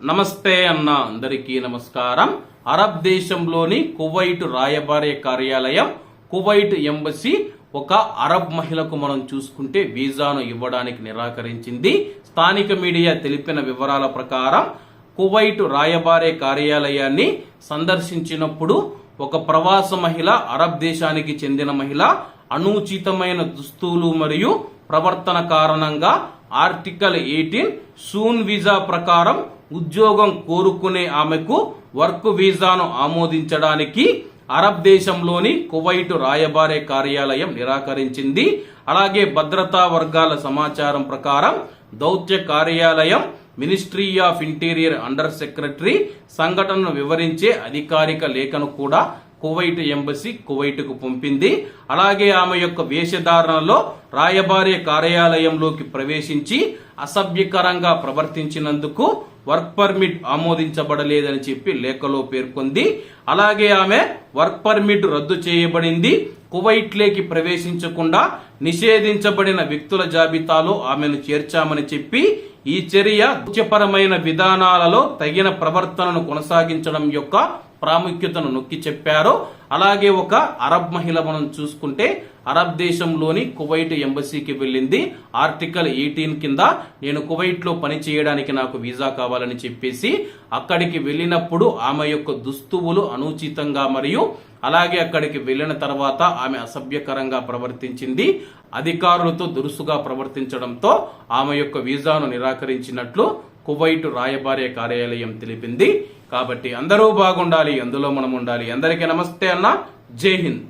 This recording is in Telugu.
నమస్తే అన్న అందరికీ నమస్కారం. అరబ్ దేశంలోని కువైట్ రాయబారి కార్యాలయం కువైట్ ఎంబసీ ఒక అరబ్ మహిళకు మనం చూసుకుంటే వీసాను ఇవ్వడానికి నిరాకరించింది. స్థానిక మీడియా తెలిపిన వివరాల ప్రకారం కువైట్ రాయబారే కార్యాలయాన్ని సందర్శించినప్పుడు ఒక ప్రవాస మహిళ అరబ్ దేశానికి చెందిన మహిళ అనుచితమైన దుస్తులు మరియు ప్రవర్తన కారణంగా ఆర్టికల్ ఎయిటీన్ సూన్ వీసా ప్రకారం ఉద్యోగం కోరుకునే ఆమెకు వర్క్ వీసాను ఆమోదించడానికి అరబ్ దేశంలోని కువైట్ రాయబారే కార్యాలయం నిరాకరించింది. అలాగే భద్రతా వర్గాల సమాచారం ప్రకారం దౌత్య కార్యాలయం ministry of interior under secretary సంఘటనను వివరించే అధికారిక లేఖను కూడా కువైట్ ఎంబసీ కువైట్కు పంపింది. అలాగే ఆమె యొక్క వేషధారణలో రాయబారి కార్యాలయంలోకి ప్రవేశించి అసభ్యకరంగా ప్రవర్తించినందుకు వర్క్ పర్మిట్ ఆమోదించబడలేదని చెప్పి లేఖలో పేర్కొంది. అలాగే ఆమె వర్క్ పర్మిట్ రద్దు చేయబడింది. కువైట్లేకి ప్రవేశించకుండా నిషేధించబడిన వ్యక్తుల జాబితాలో ఆమెను చేర్చామని చెప్పి ఈ చర్య దృశ్యపరమైన విధానాలలో తగిన ప్రవర్తనను కొనసాగించడం యొక్క ప్రాముఖ్యతను నొక్కి చెప్పారు అలాగే ఒక అరబ్ మహిళ మనం చూసుకుంటే అరబ్ దేశంలోని కువైట్ ఎంబసీకి వెళ్ళింది. ఆర్టికల్ ఎయిటీన్ కింద నేను కువైట్లో పని చేయడానికి నాకు వీసా కావాలని చెప్పేసి అక్కడికి వెళ్ళినప్పుడు ఆమె యొక్క దుస్తువులు అనుచితంగా మరియు అలాగే అక్కడికి వెళ్ళిన తర్వాత ఆమె అసభ్యకరంగా ప్రవర్తించింది. అధికారులతో దురుసుగా ప్రవర్తించడంతో ఆమె యొక్క వీసాను నిరాకరించినట్లు కువైట్ రాయబార్య కార్యాలయం తెలిపింది. కాబట్టి అందరూ బాగుండాలి అందులో మనం ఉండాలి అందరికీ నమస్తే అన్న. జై హింద్.